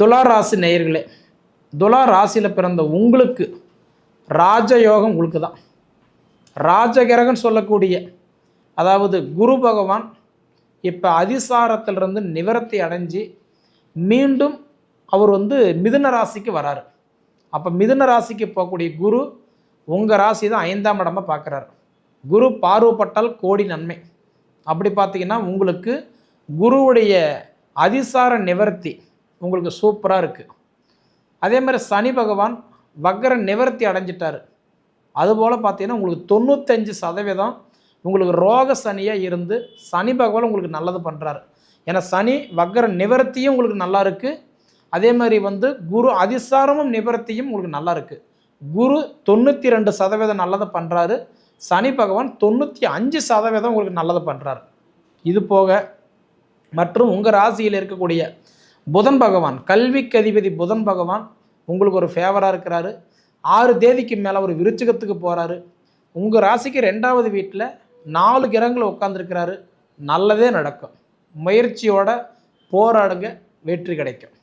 துலா ராசி நேயர்களே துலா ராசியில் பிறந்த உங்களுக்கு ராஜயோகம் உங்களுக்கு தான் ராஜகிரகன் சொல்லக்கூடிய அதாவது குரு பகவான் இப்போ அதிசாரத்திலிருந்து நிவர்த்தி அடைஞ்சு மீண்டும் அவர் வந்து மிதுன ராசிக்கு வராரு. அப்போ மிதுன ராசிக்கு போகக்கூடிய குரு உங்கள் ராசி தான் ஐந்தாம் இடமாக பார்க்குறாரு குரு பார்வப்பட்டால் கோடி நன்மை. அப்படி பார்த்தீங்கன்னா உங்களுக்கு குருவுடைய அதிசார நிவர்த்தி உங்களுக்கு சூப்பராக இருக்குது அதே மாதிரி சனி பகவான் வக்கர நிவர்த்தி அடைஞ்சிட்டார். அதுபோல் பார்த்தீங்கன்னா உங்களுக்கு தொண்ணூத்தஞ்சு சதவீதம் உங்களுக்கு ரோக சனியாக இருந்து சனி பகவான் உங்களுக்கு நல்லது பண்ணுறாரு ஏன்னா சனி வக்கர நிவர்த்தியும் உங்களுக்கு நல்லா இருக்குது அதே மாதிரி வந்து குரு அதிசாரமும் நிவர்த்தியும் உங்களுக்கு நல்லா இருக்குது குரு தொண்ணூற்றி ரெண்டு சதவீதம் நல்லதை பண்ணுறாரு சனி பகவான் தொண்ணூற்றி அஞ்சு சதவீதம் உங்களுக்கு நல்லது பண்ணுறாரு இது போக மற்றும் உங்கள் ராசியில் இருக்கக்கூடிய புதன் பகவான் கல்விக்கு அதிபதி புதன் பகவான் உங்களுக்கு ஒரு ஃபேவராக இருக்கிறாரு. ஆறு தேதிக்கு மேலே ஒரு விருச்சிகத்துக்கு போகிறாரு உங்கள் ராசிக்கு ரெண்டாவது வீட்டில் நாலு கிரகங்கள் உட்காந்துருக்கிறாரு நல்லதே நடக்கும். முயற்சியோட போராடுங்க வெற்றி கிடைக்கும்.